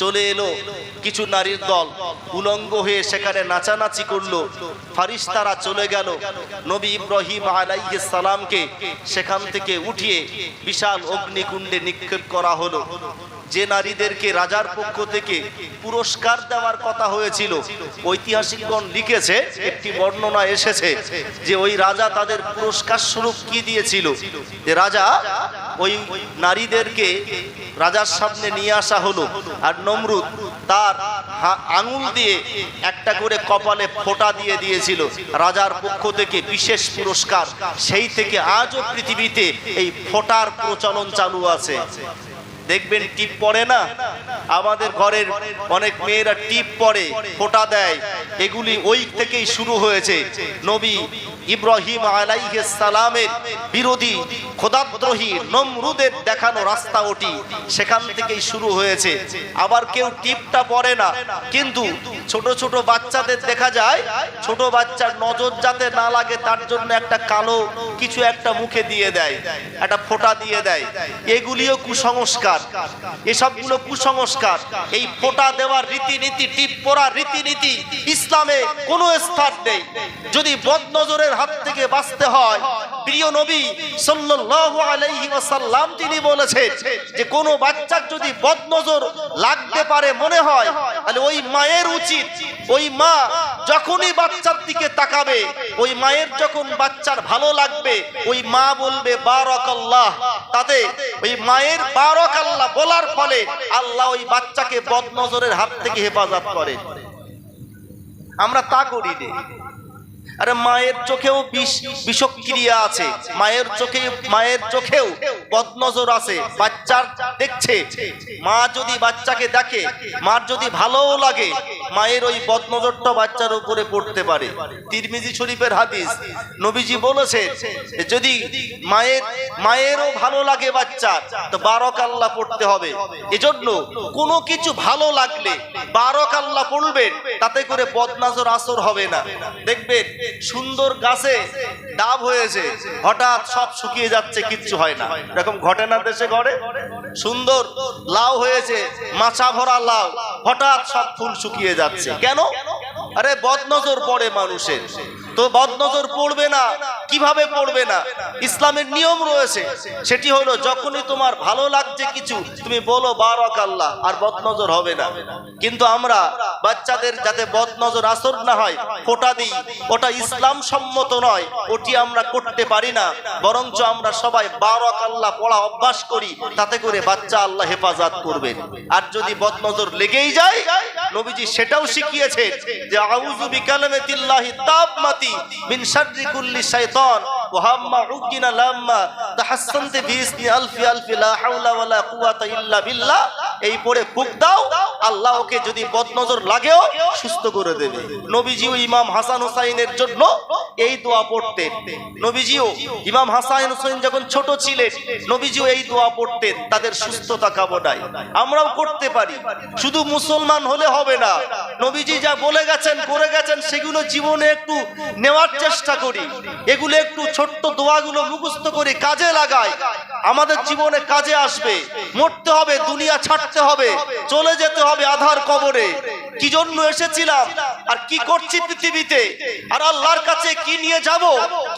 চলে এলো কিছু নারীর দল। উলঙ্গ হয়ে সেখানে নাচানাচি করল। ফারিস্তারা চলে গেল। নবী ইব্রাহিম আলাইহিস সালামকে সেখান থেকে উঠিয়ে বিশাল অগ্নিকুণ্ডে নিক্ষেপ করা হলো। যে নারীদেরকে রাজার পক্ষ থেকে পুরস্কার দেওয়ার কথা হয়েছিল, ঐতিহাসিকগণ লিখেছে, একটি বর্ণনা এসেছে যে ওই রাজা তাদের পুরস্কার স্বরূপ কি দিয়েছিল? যে রাজা, ওই নারীদেরকে রাজার সামনে নিয়ে আসা হলো আর নমরুদ তার আঙুল দিয়ে একটা করে কপালে ফোঁটা দিয়ে দিয়েছিল। রাজার পক্ষ থেকে বিশেষ পুরস্কার, সেই থেকে আজও পৃথিবীতে এই ফোঁটার প্রচলন চালু আছে। দেখবেন টিপ পড়ে না? আমাদের ঘরের অনেক মেয়েরা টিপ পরে, ফোঁটা দেয়। এগুলি ওই থেকেই শুরু হয়েছে। নবী ইব্রাহিম আলাইহিস সালামের বিরোধী, খোদাদ্রোহী, নমরুদের দেখানো রাস্তা ওটি সেখান থেকেই শুরু হয়েছে। আবার কেউ টিপটা পড়ে না, কিন্তু ছোট ছোট বাচ্চাদের দেখা যায়, ছোট বাচ্চার নজর যাতে না লাগে তার জন্য একটা কালো কিছু একটা মুখে দিয়ে দেয়, একটা ফোঁটা দিয়ে দেয়। এগুলিও কুসংস্কার। এসবগুলো কুসংস্কার এই ফোঁটা দেওয়ার রীতিনীতি, টিপ পড়ার রীতিনীতি ইসলামে কোনো স্থান নেই। যদি বদনজরের হাত থেকে বাঁচতে হয়, প্রিয় নবী সাল্লাল্লাহু আলাইহি ওয়াসাল্লাম তিনি বলেছেন যে কোনো বাচ্চার যদি বদনজর লাগতে পারে মনে হয়, তাহলে ওই মায়ের উচিত, ওই মা যখনই বাচ্চার দিকে তাকাবে, ওই মায়ের যখন বাচ্চার ভালো লাগবে, ওই মা বলবে, বারাকাল্লাহ। তাতে ওই মায়ের বারাকাল্লাহ বলার ফলে আল্লাহ ওই বাচ্চাকে বদনজরের হাত থেকে হেফাজত করে। আমরা তা করি নে। আরে মায়ের চোখেও বিষ বিষক্রিয়া আছে। মায়ের চোখে মায়ের চোখেও বদনজর আছে। বাচ্চার দেখছে। মা যদি বাচ্চাকে দেখে, মার যদি ভালোও লাগে, মায়ের ওই বদনজরটা বাচ্চার উপরে পড়তে পারে। তিরমিজি শরীফের হাদিস নবীজি বলেছে যদি মায়ের মায়েরও ভালো লাগে বাচ্চার, তো বারক আল্লাহ পড়তে হবে। এজন্য কোনো কিছু ভালো লাগলে বারক আল্লাহ পড়বেন। তাতে করে বদনাজর আসর হবে না। দেখবেন, সুন্দর গাছে ডাব হয়েছে, হঠাৎ সব শুকিয়ে যাচ্ছে, কিচ্ছু হয় না। এরকম ঘটে না দেশে, ঘরে? সুন্দর লাউ হয়েছে, মাছা ভরা লাউ, হঠাৎ সব ফুল শুকিয়ে যাচ্ছে। কেন? আরে, বদনজর পড়ে মানুষের। তো বদনজর পড়বে না। কীভাবে পড়বে না? ইসলামের নিয়ম রয়েছে। সেটি হলো, যখনই তোমার ভালো লাগছে কিছু, তুমি বলো বারক আল্লাহ আর বদনজর হবে না। কিন্তু আমরা বাচ্চাদের যাতে বদনজর আসর না হয়, ফোটা দিই। ওটা ইসলাম সম্মত নয়, ওটি আমরা করতে পারি না। বরঞ্চ আমরা সবাই বারক আল্লাহ পড়া অভ্যাস করি, তাতে করে বাচ্চা আল্লাহ হেফাজত করবেন আর যদি বদনজর লেগেই যায়, নবীজি সেটাও শিখিয়েছে যে, আউযু বিকালামাতিল্লাহি তাম্মাতি মিন শাররি কুল্লি শাইতান, ওয়া হাম্মা উগিনা লাম্মা, তাহাসসানতে বিইসনি আলফি আলফি, লা হাওলা ওয়ালা কুওয়াতা ইল্লা বিল্লাহ। এই পড়ে ফুক দাও, আল্লাহ ওকে যদি বদনজর লাগেও সুস্থ করে দেবে। নবীজিও ইমাম হাসান হুসাইনের জন্য এই দোয়া পড়তেন। নবীজিও ইমাম হাসান হুসাইন যখন ছোট ছিলেন, নবীজিও এই দোয়া পড়তেন, তাদের সুস্থতা কামনায়। আমরাও করতে পারি। শুধু মুসলমান হলে হবে না। নবীজি যা বলে গেছেন, করে গেছেন, সেগুলো জীবনে একটু নেওয়ার চেষ্টা করি। এগুলো একটু ছোট্ট দোয়াগুলো মুখস্থ করে কাজে লাগাই। আমাদের জীবনে কাজে আসবে। মরতে হবে, দুনিয়া ছাড়তে হবে, চলে যেতে হবে আধার কবরে। কি জন্য এসেছিলাম আর কি করছি পৃথিবীতে? আর আল্লাহর কাছে কি নিয়ে যাব?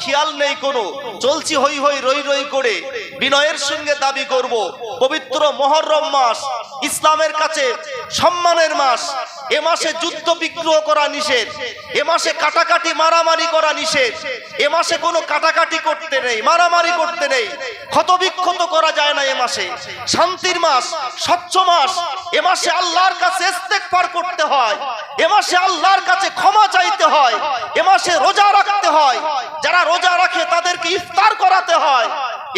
খেয়াল নেই কোনো। চলছি হই হই রই রই করে বিনয়ের সঙ্গে দাবি করব। পবিত্র মহরম মাস, ইসলামের কাছে সম্মানের মাস এ মাসে যুদ্ধ বিগ্রহ করা নিষেধ। এ মাসে কাটাকাটি মারামারি করা নিষেধ। এ মাসে কোনো কাটাকাটি করতে নেই, মারামারি করতে নেই। ক্ষতবিক্ষত করা যায় না এ মাসে। শান্তির মাস, স্বচ্ছ মাস। এ মাসে আল্লাহর কাছে পার করতে হয়। এ মাসে আল্লাহর কাছে ক্ষমা চাইতে হয়। এ মাসে রোজা রাখতে হয়। যারা রোজা রাখে তাদেরকে ইফতার করাতে হয়।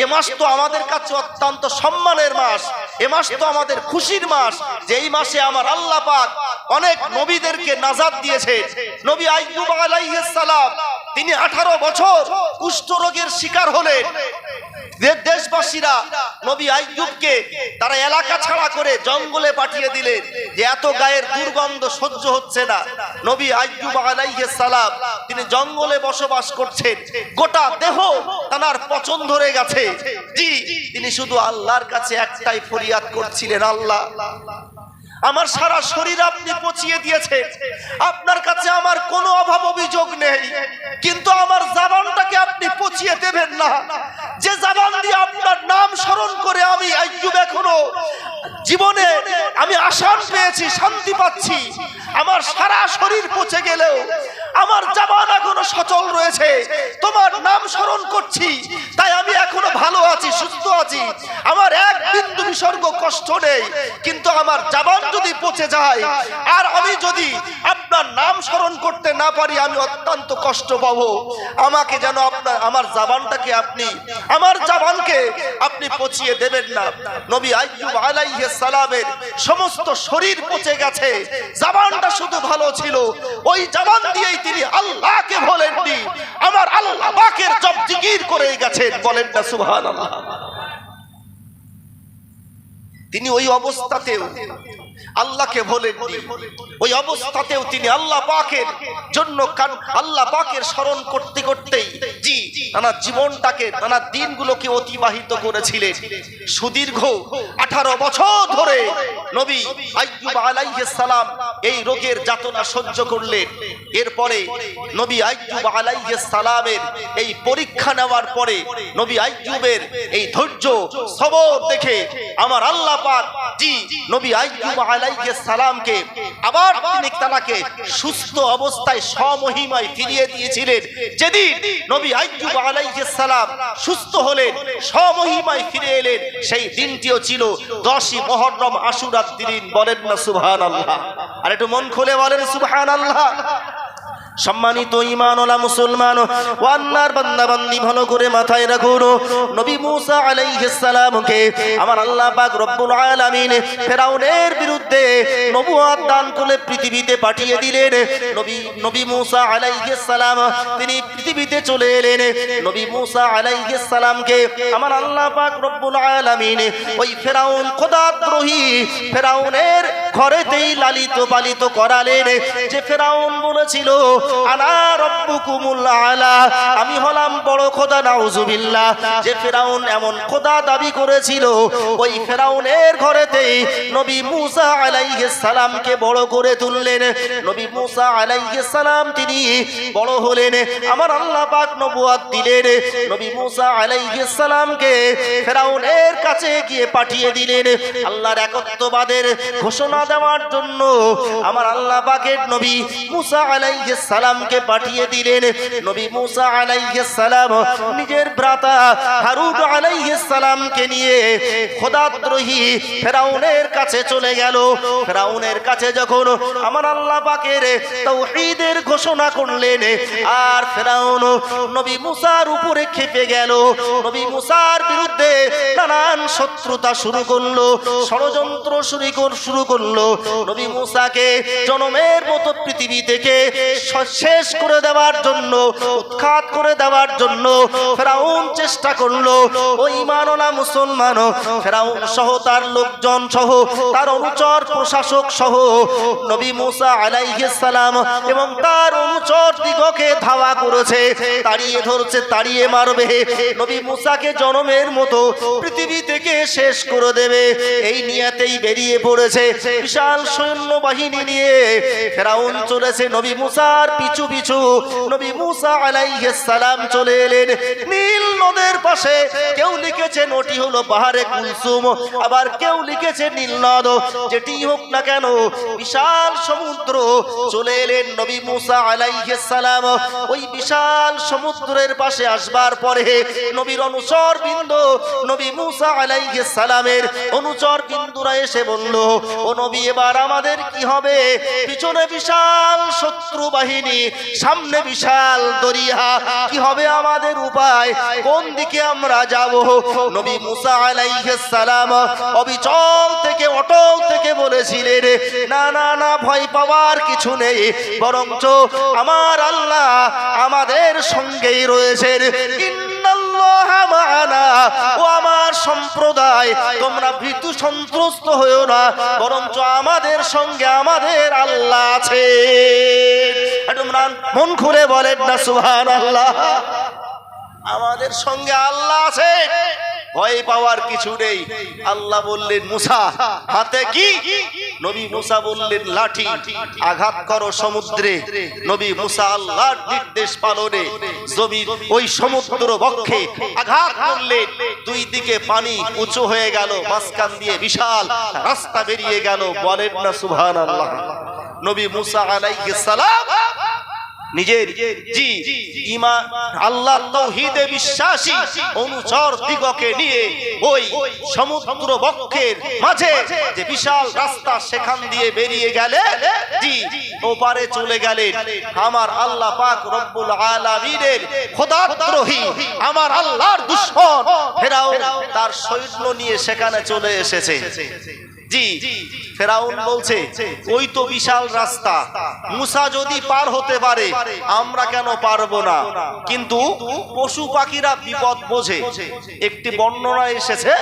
এ মাস তো আমাদের কাছে অত্যন্ত সম্মানের মাস। এ মাস তো আমাদের খুশির মাস। যে এই মাসে আমার আল্লাহ পাক অনেক নবীদেরকে নাজাদ দিয়েছে নবী আইয়ুব আলাইহিস সালাম, তিনি আঠারো বছর কুষ্ঠ রোগের শিকার হলেন। দেশবাসীরা, নবী আইয়ুবকে তারা এলাকা ছাড়া করে জঙ্গলে পাঠিয়ে দিলেন যে এত গায়ের দুর্গন্ধ সহ্য হচ্ছে না। নবী আইয়ুব আলাইহিস সালাম তিনি জঙ্গলে বসবাস করছেন। গোটা দেহ তার পচন ধরে গেছে। জি, তিনি শুধু আল্লাহর কাছে একটাই ফরিয়াদ করছিলেন, আল্লাহ। আমার সারা শরীর আপনি পচিয়ে দিয়েছে। আপনার কাছে আমার কোনো অভাব অভিযোগ নেই। কিন্তু আমার জাবানটাকে আপনি পচিয়ে দেবেন না। যে জাবান দিয়ে আপনার নাম স্মরণ করে আমি আইজুব এখনও জীবনে আমি আসান পেয়েছি, শান্তি পাচ্ছি। আমার সারা শরীর পচে গেলেও আমার জাবান এখনও সচল রয়েছে। তোমার নাম স্মরণ করছি। তাই আমি এখনও ভালো আছি সুস্থ আছি। আমার এক বিন্দু বিসর্গ কষ্ট নেই। কিন্তু আমার জাবান যদি পচে যায়, আর আমি যদি আপনার নাম স্মরণ করতে না পারি, আমি অত্যন্ত কষ্ট পাবো। আমাকে যেন আপনার, আমার জাবানটাকে আপনি, আমার জাবানকে আপনি পচিয়ে দেবেন না। নবী আইয়ুব আলাইহিস সালামের সমস্ত শরীর পচে গেছে, জাবানটা শুধু ভালো ছিল। ওই জাবান দিয়েই তিনি আল্লাহকে বলেননি আমার আল্লাহ পাকের জব জিকির করে গেছেন, বলেন না সুবহানাল্লাহ। তিনি ওই অবস্থাতেও আল্লাহকে বলেননি ওই অবস্থাতেও তিনি আল্লাহ পাকের জন্য আল্লাহ পাকের স্মরণ করতে করতেই জি, নানা জীবনটাকে, নানা দিনগুলোকে অতিবাহিত করেছিলেন। সুদীর্ঘ আঠারো বছর ধরে নবী আইয়ুব আলাইহিস সালাম এই রোগের যাতনা সহ্য করলেন। এরপরে নবী আইয়ুব আলাইহিস সালামের এই পরীক্ষা নেওয়ার পরে নবী আইয়ুবের এই ধৈর্য, সবর দেখে আমার আল্লাহ পাক জি, নবী আইয়ুব আলাইহিস সালামকে আবার তিনি তাকে সুস্থ অবস্থায় সমহিমায় ফিরিয়ে দিয়েছিলেন। যেদিন নবী আইয়ুব আলাইহিস সালাম সুস্থ হলেন, সমহিমায় ফিরে এলেন, সেই দিনটিও ছিল দশই মহররম আশুরার দিন। বলেন না, সুবহানাল্লাহ। আর একটু মন খুলে বলেন, সুবহানাল্লাহ। সম্মানিত ইমানওয়ালা মুসলমান ও আল্লাহর বান্দা বান্দি ভালো করে মাথায় রাখুন। নবী মুসা আলাইহিস সালামকে আমার আল্লাহ পাক রব্বুল আলামিন ফেরাউনের বিরুদ্ধে নবুয়ত দান করে পৃথিবীতে পাঠিয়ে দিলেন। নবী নবী মুসা আলাইহিস সালাম, তিনি পৃথিবীতে চলে এলেন। নবী মুসা আলাইহিস সালামকে আমার আল্লাহ পাক রব্বুল আলামিন ওই ফেরাউন খোদাদ্রোহী ফেরাউনের ঘরেতেই লালিত পালিত করালেন। যে ফেরাউন বলেছিল আমি হলাম বড় খোদা, নাউজুবিল্লাহ। যে ফেরাউন এমন খোদা দাবি করেছিল, ওই ফেরাউনের ঘরেতেই নবী মুসা আলাইহিস সালামকে বড় করে তুললেন। নবী মুসা আলাইহিস সালাম তিনি বড় হলেন, আমার আল্লাহ পাক নবুয়াত দিলেন। নবী মুসা আলাইহিস সালামকে ফেরাউনের কাছে গিয়ে পাঠিয়ে দিলেন। আল্লাহর একত্ববাদের ঘোষণা দেওয়ার জন্য আমার আল্লাহ পাকের নবী মুসা আলাইহিস সালামকে পাঠিয়ে দিলেন। নবী মুসা আলাইহিস সালাম, নিজের ভ্রাতা হারুন আলাইহিস সালামকে নিয়ে খোদাদ্রোহী ফেরাউনের কাছে চলে গেল। ফেরাউনের কাছে যখন আমার আল্লাহ পাকের তাওহীদের ঘোষণা করলেন, আর ফেরাউন নবী মুসার উপরে খেপে গেল। নবী মুসার বিরুদ্ধে নানান শত্রুতা শুরু করল, ষড়যন্ত্র শুরু শুরু করল। নবী মুসাকে জনমের মতো পৃথিবী থেকে শেষ করে দেওয়ার জন্য, উৎখাত করে দেওয়ার জন্য ফেরাউন চেষ্টা করল। ওই মাননা মুসলমান, ফেরাউন সহ তার লোকজন সহ, তার অনুচর প্রশাসক সহ, নবী মুসা সালাম এবং তার অনুচর দিগকে ধাওয়া করেছে, তাড়িয়ে ধরছে, তাড়িয়ে মারবে। নবী মুসাকে জনমের মতো পৃথিবী থেকে শেষ করে দেবে। এই নিয়াতেই বেরিয়ে পড়েছে। বিশাল সৈন্য বাহিনী নিয়ে ফেরাউন চলেছে নবী মুসার পিছু পিছু নবী মুসা আলাইহিস সালাম চলে এলেন। নীল নদের পাশে কেউ লিখেছেন ওটি হলো পাহাড়ে কুলসুম আবার কেউ লিখেছে, নীল নদ যেটি হোক না কেন, বিশাল সমুদ্র চলে এলেন নবী মুসা আলাইহিস সালাম। ওই বিশাল সমুদ্রের পাশে আসবার পরে নবীর অনুচর বিন্দ নবী মুসা আলাইহিস সালামের অনুচর বিন্দুরা এসে বলল, ও নবী, এবার আমাদের কি হবে? পিছনে বিশাল শত্রু বাহিনী সামনে বিশাল দরিয়া। কি হবে আমাদের উপায়? কোন দিকে আমরা যাব? নবী মুসা আলাইহিস সালাম অবিচল থেকে, অটল থেকে বলেছিলেন, না না না, ভয় পাওয়ার কিছু নেই। বরঞ্চ আমার আল্লাহ আমাদের সঙ্গেই রয়েছেন। ও আমার সম্প্রদায়। তোমরা ভীতু সন্ত্রস্ত হয়েও না। বরঞ্চ আমাদের সঙ্গে আমাদের আল্লাহ আছে একটু ম্রান- মন খুলে বলেন না সুহান আল্লাহ আমাদের সঙ্গে আল্লাহ আছে। ভয় পাওয়ার কিছু নেই। আল্লাহ বললেন, মুসা, হাতে কি? নবী মুসা বললেন, লাঠি। আঘাত করো সমুদ্রে। নবী মুসা আল্লাহর নির্দেশ পালনে জমির ওই সমুদ্র বক্ষে আঘাত করলেন। দুই দিকে পানি উঁচু হয়ে গেল, মাঝখান দিয়ে বিশাল রাস্তা বেরিয়ে গেল। বলেন না সুবহান আল্লাহ নবী মুসা আলাইহিস সালাম নিজের জি ইমা আল্লাহ তৌহিদে বিশ্বাসী অনুচর দিগকে নিয়ে ওই সমুদ্র বক্ষের মাঝে যে বিশাল রাস্তা সেখান দিয়ে বেরিয়ে গেলে জি ওপারে চলে গেলেন। আমার আল্লাহ পাক রব্বুল আলামিনের খোদাদ্রোহী, আমার আল্লাহর দুশমন ফেরাও তার সৈন্য নিয়ে সেখানে চলে এসেছে। জি, ফেরাউন বলছে, ওই তো বিশাল রাস্তা। মুসা যদি পার হতে পারে, আমরা কেন না? কিন্তু পশু পাখিরা বিপদ বোঝে। একটি বর্ণনা এসেছে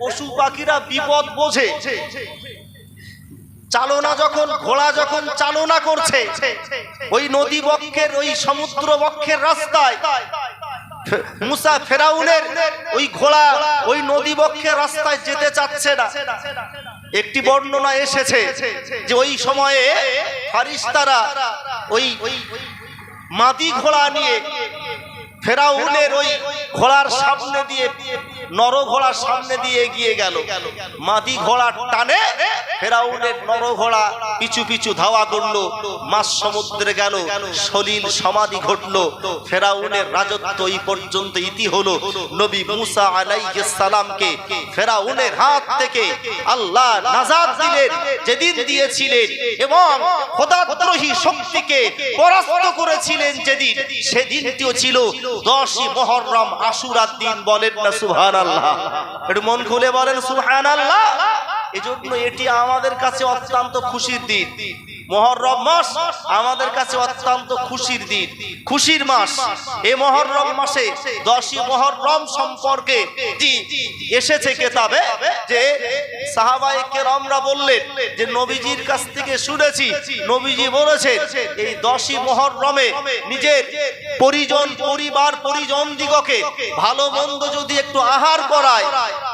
পশু পাখিরা বিপদ বোঝে। চালনা যখন, ঘোড়া যখন চালনা করছে, ওই নদী বক্ষের, ওই সমুদ্র বক্ষের রাস্তায় মুসা ফেরাউনের ওই ঘোড়া, ওই নদী বক্ষে রাস্তায় যেতে চাচ্ছে না। একটি বর্ণনা এসেছে যে ওই সময়ে ফারিস্তারা ওই মাদি ঘোড়া নিয়ে ফেরাউনের ওই ঘোড়ার সামনে দিয়ে নর ঘোড়ার সামনে দিয়ে এগিয়ে গেল। মাদি ঘোড়ার টানে ফেরাউনের নর ঘোড়া পিছু পিছু ধাওয়া করল মাস সমুদ্রে গেল সলিল সমাধি ঘটলো। ফেরাউনের রাজত্ব এই পর্যন্ত ইতি হলো। নবী মুসা আলাইহিস সালামকে ফেরাউনের হাত থেকে আল্লাহ নাজাত দিলেন যেদিন দিয়েছিলেন এবং খোদাদ্রোহী শক্তিকে পরাস্ত করেছিলেন যেদিন। সেদিনটিও ছিল দশই মহররম আশুরার দিন বলেন না সুহান আল্লাহ একটু মন খুলে বলেন সুহান আল্লাহ এজন্য এটি আমাদের কাছে অত্যন্ত খুশির দিন। মহররম মাস আমাদের কাছে অত্যন্ত খুশির দিন, খুশির মাস। এই মহররম মাসে দশই মহররম সম্পর্কে এসেছে কেতাবে যে সাহাবায়ে কেরামরা বললেন যে নবীজির কাছ থেকে শুনেছি, নবীজি বলেছেন এই দশই মহররমে নিজের পরিজন, পরিবার পরিজন দিগকে ভালো মন্দ যদি একটু আহার করায়,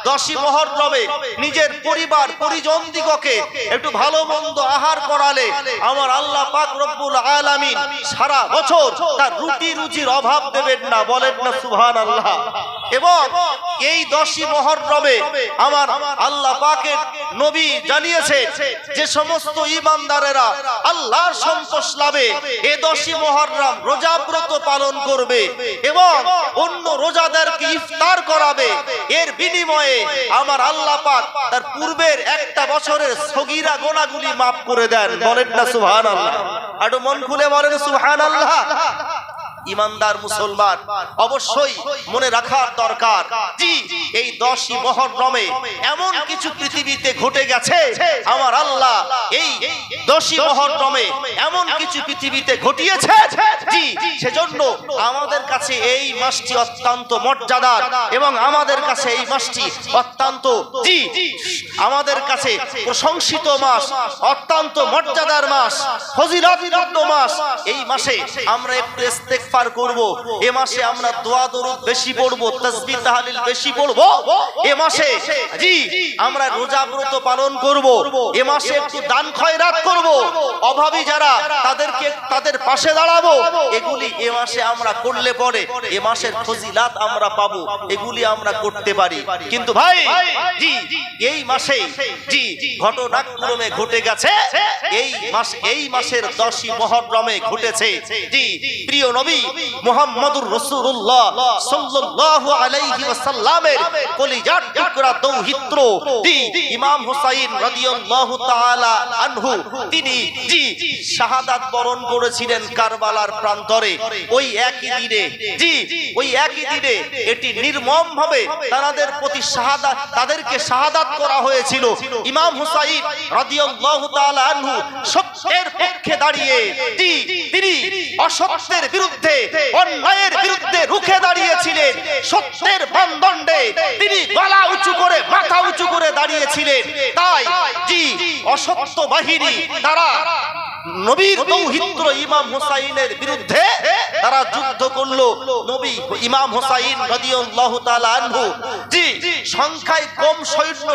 দশই মহররমে নিজের পরিবার পরিজন দিগকে একটু ভালো মন্দ আহার করালে আমার আল্লাহ পাক রব্বুল আলামিন সারা বছর তার রুটি রুজির অভাব দেবেন না, বলেন না সুবহানাল্লাহ। এবং এই দশই মহররমে আমার আল্লাহ পাকের নবী জানিয়েছে যে সমস্ত ইমানদারেরা আল্লাহর সন্তোষ লাভে এ দশই মহররম রোজাব্রত পালন করবে এবং অন্য রোজাদারকে ইফতার করাবে। এর বিনিময়ে আমার আল্লাহ পাক তার পূর্বের একটা বছরের সগীরা গোনাগুলি মাফ করে দেন। বলেন না সুবহানাল্লাহ। আরও মন খুলে বলেন সুবহানাল্লাহ। ইমানদার মুসলমান, অবশ্যই মনে রাখার দরকার। জি, এই দশই মহরমে এমন কিছু পৃথিবীতে ঘটে গেছে, আমার আল্লাহ এই দশই মহরমে এমন কিছু পৃথিবীতে ঘটিয়েছে। জি, সেজন্য আমাদের কাছে এই মাসটি অত্যন্ত মর্যাদার এবং আমাদের কাছে এই মাসটি অত্যন্ত, জি, আমাদের কাছে প্রশংসিত মাস, অত্যন্ত মর্যাদার মাস, ফজিলতপূর্ণ মাস। এই মাসে আমরা একটু ইস্তেগফার করব। এ মাসে আমরা দোয়া দরুদ বেশি পড়ব তাসবিহ তাহলিল বেশি পড়ব। এ মাসে জি, আমরা রোজা ব্রত পালন করব। এ মাসে একটু দান খয়রাত করব। অভাবী যারা, তাদেরকে তাদের পাশে দাঁড়াবো। এগুলি এ মাসে আমরা করলে পরে এ মাসের ফজিলাত আমরা পাবো। এগুলি আমরা করতে পারি। কিন্তু ভাই, জি, এই মাসে জি, ঘটনাক্রমে ঘটে গেছে। এই মাস, এই মাসের দশই মহরমে ঘটেছে। জি, প্রিয় নবী মুহাম্মদুর সাল্লাল্লাহু আলাইহি ওয়াসাল্লামের কলিজার টুকরা জি ইমাম হুসাইন রাদিয়াল্লাহু তাআলা আনহু, তিনি জি শাহাদাত বরণ করেছিলেন কারবালার প্রান্তরে। ওই একই দিনে, জি ওই একই দিনে এটি তাদের প্রতি শাহাদাত তাদেরকে শাহাদাত করা হয়েছিল। ইমাম হুসাইন রাদিয়াল্লাহু তাআলা আনহু সত্যের পক্ষে দাঁড়িয়ে, জি তিনি অসত্যের বিরুদ্ধে অন্যায়ের বিরুদ্ধে রুখে দাঁড়িয়েছিলেন। সত্যের মানদণ্ডে তিনি গলা উঁচু করে, মাথা উঁচু করে দাঁড়িয়েছিলেন। তাই জি, অসত্য বাহিনী তারা নবীর দৌহিত্র ইমাম হুসাইনের বিরুদ্ধে তারা যুদ্ধ করল। নবী ইমাম হুসাইন রাদিয়াল্লাহু তাআলা আনহু। জি সংখ্যায় কম সৈন্য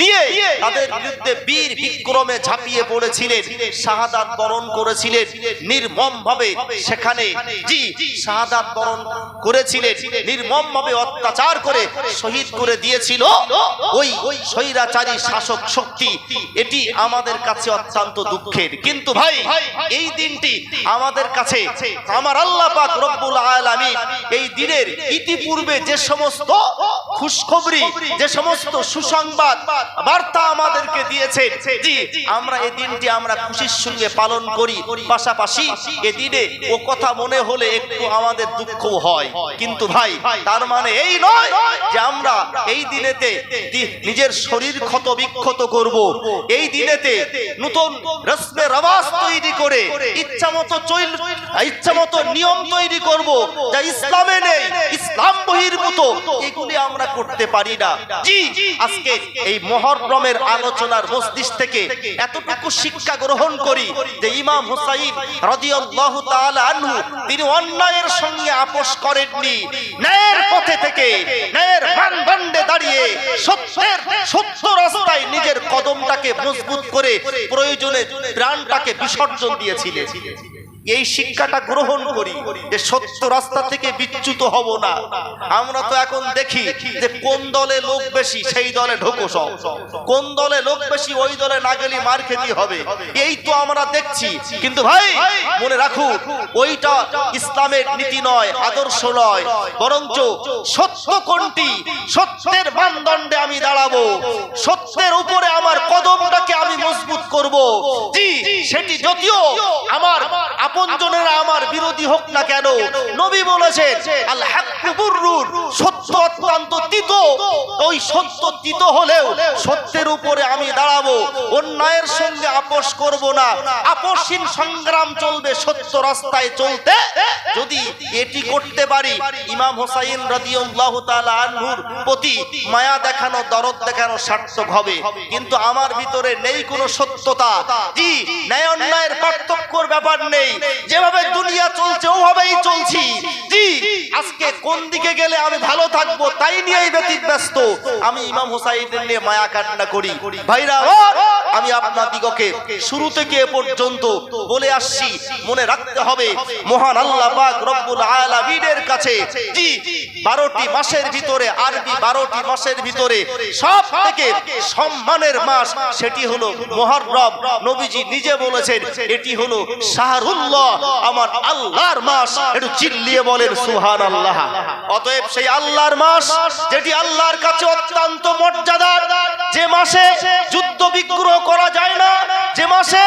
নিয়ে তাদের বিরুদ্ধে বীর বিক্রমে ঝাঁপিয়ে পড়েছিলেন, শাহাদাত বরণ করেছিলেন নির্মম ভাবে সেখানে জি, শাহাদাত বরণ করেছিলেন নির্মম ভাবে অত্যাচার করে শহীদ করে দিয়েছিল ওই ওই স্বৈরাচারী শাসক শক্তি। এটি আমাদের কাছে অত্যন্ত দুঃখের। কিন্তু ভাই, এই দিনটি আমাদের কাছে, আমার আল্লাহ পাক রব্বুল আলামিন এই দিনের ইতিপূর্বে যে সমস্ত খুশখবরি যে সমস্ত সুসংবাদ বার্তা আমাদেরকে দিয়েছেন। জি আমরা এই দিনটি আমরা খুশির সঙ্গে পালন করি। পাশাপাশি এ দিনে ও কথা মনে হলে একটু আমাদের দুঃখ হয়। কিন্তু ভাই তার মানে এই নয় যে আমরা এই দিনেতে নিজের শরীর ক্ষত বিক্ষত করব। এই দিনেতে নতুন রসমে রবাজ তৈরি করে ইচ্ছা মতো চৈল ইচ্ছা মতো নিয়ম তৈরি করব যা ইসলামে নেই ইসলাম বহির্ভূত। এগুলি আমরা করতে পারি আজকে এই আলোচনার মস্তিষ্ক থেকে এতটুকু শিক্ষা গ্রহণ করি যে ইমাম হুসাইন তিনি অন্যায়ের সঙ্গে আপোষ করেননি। ন্যায়ের পথে থেকে ন্যায়ের মানদণ্ডে দাঁড়িয়ে সত্যের সত্য রাস্তায় নিজের কদমটাকে মজবুত করে প্রয়োজনে প্রাণটাকে বিসর্জন দিয়েছিলেন। এই শিক্ষাটা গ্রহণ করি যে সত্য রাস্তা থেকে বিচ্যুত হব না। আমরা তো এখন দেখি যে কোন দলে লোক বেশি, সেই দলে ঢোকো সব। কোন দলে লোক বেশি, ওই দলে না গেলে মার খেতে হবে। এই তো আমরা দেখছি। কিন্তু ভাই, মনে রাখুন ওইটা ইসলামের নীতি নয়, আদর্শ নয়। বরঞ্চ সত্য কোনটি? সত্যের মানদণ্ডে আমি দাঁড়াবো। সত্যের উপরে আমার কদমটাকে আমি মজবুত করব। জি, সেটি যদিও আমার আপনজনেরা আমার বিরোধী হোক না কেন, নবী বলেছেন সত্য অত্যন্ত তিত। ওই সত্য তিত হলেও সত্যের উপরে আমি দাঁড়াবো, অন্যায়ের সঙ্গে আপোষ করব না। আপোষহীন সংগ্রাম চলবে সত্য রাস্তায় চলতে। যদি এটি করতে পারি, ইমাম হোসাইন রাদিয়াল্লাহু প্রতি মায়া দেখানো, দরদ দেখানো সার্থক হবে। কিন্তু আমার ভিতরে নেই কোনো সত্যতা। জি ন্যায় অন্যায়ের পার্থক্যর ব্যাপার নেই। যেভাবে দুনিয়া চলছে, ওভাবেই চলছি। জি, আজকে কোন দিকে গেলে আমি ভালো থাকব, তাই নিয়েই ব্যতীত ব্যস্ত আমি ইমাম হোসাইনের নিয়ে মায়া কান্না করি। ভাইরা, আমি আপনার দিগকে শুরু থেকে পর্যন্ত বলে আসছি, মনে রাখতে হবে, মহান আল্লাহ পাক রব্বুল আলামিনের কাছে, জি, বারোটি মাসের ভিতরে, আরবি বারোটি মাসের ভিতরে সব থেকে সম্মানের মাস সেটি হলো মহররম। নবীজি নিজে বলেছেন, এটি হলো শাহরুল্লাহ আমার আল্লাহর মাস। একটু চিল্লিয়ে বলেন সুহান আল্লাহ অতএব সেই আল্লাহর মাস, যেটি আল্লাহর কাছে অত্যন্ত মর্যাদার, যে মাসে যুদ্ধ বিগ্রহ করা যায় না, যে মাসে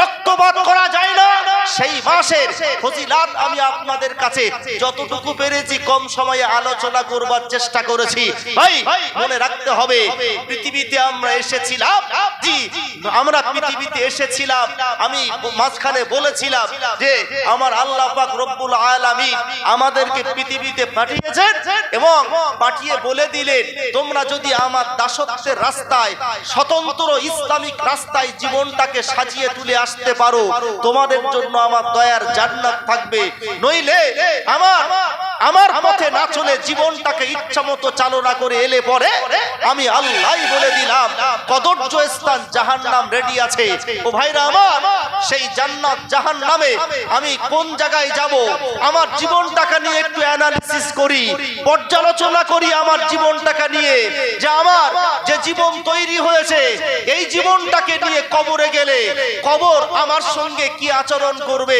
রক্তপাত করা যায় না সেই মাসের ফজিলাত আমি আপনাদের কাছে যতটুকু পেরেছি কম সময়ে আলোচনা করবার চেষ্টা করেছি। ভাই, মনে রাখতে হবে, পৃথিবীতে আমরা এসেছিলাম। জি, আমরা পৃথিবীতে এসেছিলাম। আমি মাঝখানে বলেছিলাম যে আমার আল্লাহ পাক রব্বুল আলামিন আমাদেরকে পৃথিবীতে পাঠিয়েছেন এবং পাঠিয়ে বলে দিলেন, তোমরা যদি আমার দাসত্বের রাস্তায়, স্বতন্ত্র ইসলামিক রাস্তায় জীবনটাকে সাজিয়ে তুলে আসতে পারো, তোমাদের জন্য আমার দয়ার জান্নাত থাকবে। নইলে আমার আমার পথে না চলে জীবনটাকে ইচ্ছা মতো চালনা করে এলে পরে আমি আল্লাহ বলে দিলাম কদর্য স্থান জাহান নাম রেডি আছে। ও ভাইরা আমার, সেই জান্নাত জাহান নামে আমি কোন জায়গায় যাব? আমার জীবনটাকে নিয়ে একটু অ্যানালিসিস করি, পর্যালোচনা করি আমার জীবনটাকে নিয়ে যে আমার যে জীবন তৈরি হয়েছে, এই জীবনটাকে নিয়ে কবরে গেলে কবর আমার সঙ্গে কি আচরণ করবে?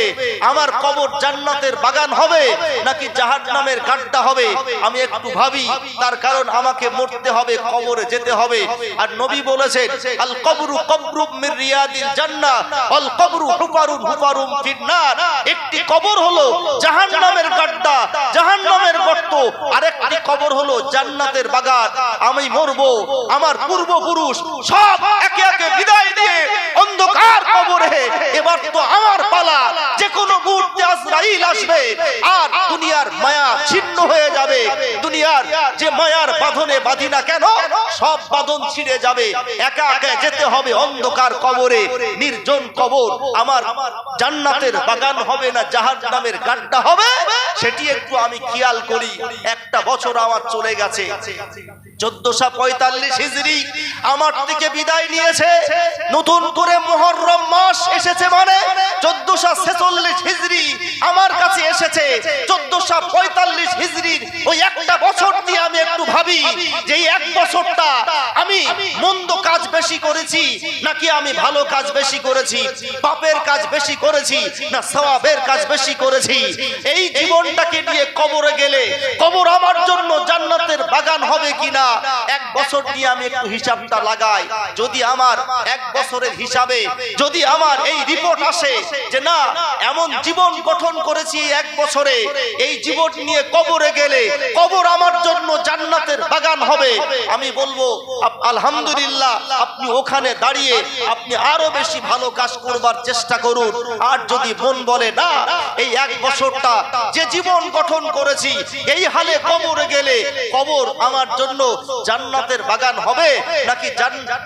আমার কবর জান্নাতের বাগান হবে নাকি জাহান নামের গাড্ডা হবে? আমি একটু ভাবি, তার কারণ আমাকে মরতে হবে, কবরে যেতে হবে। আর নবী বলেছেন, আল কবরু কবরুম মির রিয়াদিল জান্নাহ আল কবরু হুফারুন হুফারুম ফিন্নার। একটি কবর হলো জাহান্নামের গাড্ডা। জাহান্নামের গর্ত আরেকটি কবর হলো জান্নাতের বাগান। আমি মরব, আমার পূর্বপুরুষ সব একে একে বিদায় দিয়ে অন্ধকার কবরে। এবার তো আমার পালা যে কোনো মুহূর্তে আজরাইল আসবে, আর দুনিয়ার মায়া ছিন্ন হয়ে যাবে। দুনিয়ার যে মায়ার বাঁধনে বাঁধি না কেন, সব বাঁধন ছিঁড়ে যাবে। একা একা যেতে হবে অন্ধকার কবরে। নির্জন কবর আমার জান্নাতের বাগান হবে না জাহাজ নামের গাড্ডা হবে? সেটি একটু আমি খেয়াল করি। একটা বছর আমার চলে গেছে। চোদ্দশো পঁয়তাল্লিশ হিজড়ি আমার থেকে বিদায় নিয়েছে। নতুন করে মহরম মাস এসেছে মানে চোদ্দশো ছেচল্লিশ হিজড়ি আমার কাছে এসেছে। চোদ্দশো পঁয়তাল্লিশ হিজড়ির ওই একটা বছর ভাবি যে এক বছরটা আমি মন্দ কাজ বেশি করেছি, নাকি আমি ভালো কাজ বেশি করেছি, পাপের কাজ বেশি করেছি, না সওয়াবের কাজ বেশি করেছি? এই জীবনটাকে নিয়ে কবরে গেলে কবর আমার জন্য জান্নাতের বাগান হবে কিনা? এক বছর দিয়ে আমি একটু হিসাবটা লাগাই। যদি আমার এক বছরের হিসাবে, যদি আমার এই রিপোর্ট আসে যে না, এমন জীবন গঠন করেছি এক বছরে, এই জীবন নিয়ে কবরে গেলে কবর আমার জন্য জান্নাতের বাগান হবে। আমি বলব আলহামদুলিল্লাহ আপনি ওখানে দাঁড়িয়ে আপনি আরও বেশি ভালো কাজ করবার চেষ্টা করুন। আর যদি মন বলে, না, এই এক বছরটা যে জীবন গঠন করেছি, এই হালে কবরে গেলে কবর আমার জন্য জান্নাতের বাগান হবে, নাকি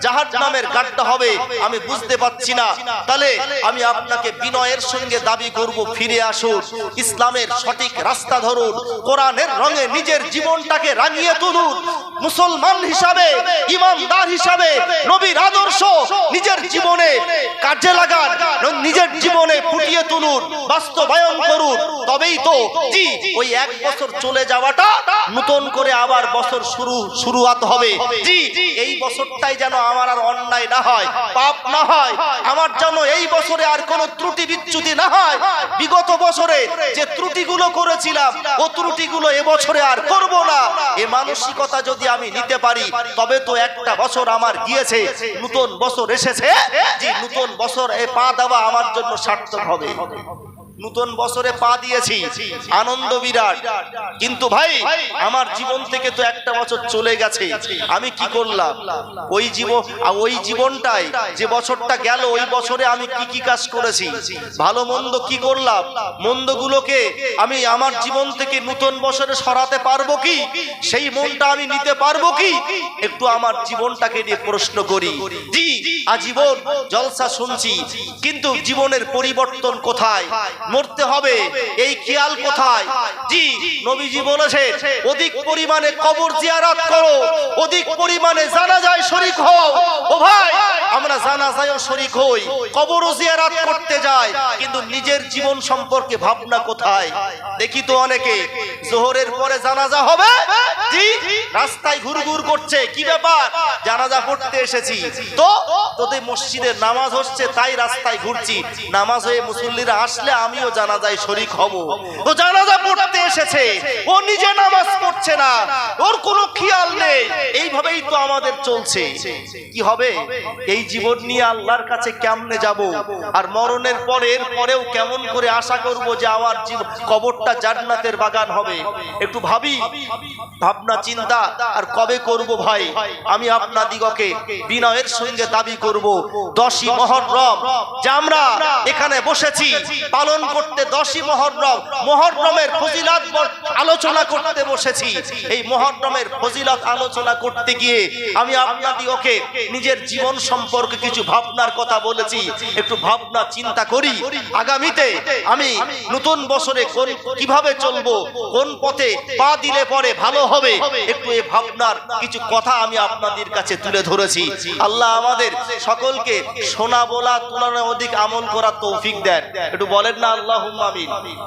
জাহাজ নামের গাড্ডা হবে, আমি বুঝতে পারছি না। তাহলে আমি আপনাকে বিনয়ের সঙ্গে দাবি করব, ফিরে আসুন। ইসলামের সঠিক রাস্তা ধরুন, কোরআনের রঙে নিজের জীবনটাকে রাঙিয়ে তুলুন। মুসলমান হিসাবে, ইমানদার হিসাবে, নবীর আদর্শ, নিজের জীবনে কাজে লাগান এবং নিজের জীবনে ফুটিয়ে তুলুন, বাস্তবায়ন করুন, তবেই তো জি, ওই এক বছর চলে যাওয়াটা নতুন করে আবার বছর শুরু, শুরুয়াত হবে। জি, এই বছরটাই যেন আমার আর অন্যায় না হয়, পাপ না হয়, আমার যেন এই বছরে আর কোনো ত্রুটি বিচ্যুতি না হয়। বিগত বছরে যে ত্রুটিগুলো করেছিলাম, ও ত্রুটিগুলো এবছরে আর করব না। এ মানসিকতা যদি আমি নিতে পারি, তবে তো একটা বছর আমার গিয়েছে, নতুন বছর এসেছে। যে নতুন বছর এ পা দেওয়া আমার জন্য সার্থক হবে। নতুন বছরে পা দিয়েছি। আনন্দ বিরাট। কিন্তু ভাই, আমার জীবন থেকে তো একটা বছর চলে গেছে। আমি কি করলাম? ওই জীবন ওই জীবনটাই, যে বছরটা গেল, ওই বছরে আমি কি কি কাজ করেছি? ভালো মন্দ কি করলাম? মন্দগুলোকে আমি আমার জীবন থেকে নতুন বছরে সরাতে পারব কি? সেই মনটা আমি নিতে পারব কি? একটু আমার জীবনটাকে নিয়ে প্রশ্ন করি। জি, আজীবন জলসা শুনছি। কিন্তু জীবনের পরিবর্তন কোথায়? মরতে হবে। এই খেয়াল কোথায়? জি, নবীজি বলেছেন, অধিক পরিমাণে কবর জিয়ারাত করো, অধিক পরিমাণে জানাজায় শরিক হও। ও ভাই, আমরা জানাজায়ও শরিক হই, কবরও জিয়ারাত করতে যাই, কিন্তু নিজের জীবন সম্পর্কে ভাবনা কোথায়? দেখি তো অনেকে, জোহরের পরে জানাজা হবে? জি, রাস্তায় ঘুরঘুর করছে, কি ব্যাপার? জানাজা পড়তে এসেছি। তো, তোদের মসজিদের নামাজ হচ্ছে, তাই রাস্তায় ঘুরছি। নামাজ হয়ে মুসল্লিরা আসলে আমিও জানাজায় শরিক হব। তো জানাজা পড়তে এসেছে। ও নিজে নামাজ পড়ছে না। ওর কোনো খেয়াল নেই। এইভাবেই তো আমাদের চলছে। কি হবে? এই জীবন নিয়ে আল্লাহর কাছে কেমনে যাব? আর মরণের পরে, এর পরেও কেমন করে আশা করব যে আমার কবরটা জান্নাতের বাগান হবে? একটু ভাবি। ভাবনা, চিন্তা, আর কবে করব ভাই? আমি আপনা দিগকে বিনয়ের সঙ্গে দাবি করব। দশই মহরম, যে আমরা এখানে বসেছি, পালন করতে দশই মহরম, মহরমের ফজিলাত আলোচনা করতে বসেছি। এই মহরমের ফজিলত আলোচনা করতে গিয়ে আমি আপনাদিগকে নিজের জীবন সম্পর্কে কিছু ভাবনার কথা বলেছি। একটু ভাবনা চিন্তা করি। আগামীতে আমি নতুন বছরে কোন কীভাবে চলবো, কোন পথে পা দিলে পরে ভালো হবে, একটু এই ভাবনার কিছু কথা আমি আপনাদের কাছে তুলে ধরেছি। আল্লাহ আমাদের সকলকে শোনা বলা তুলনায় অধিক আমল করার তৌফিক দেন। একটু বলেন না আল্লাহ আমিন।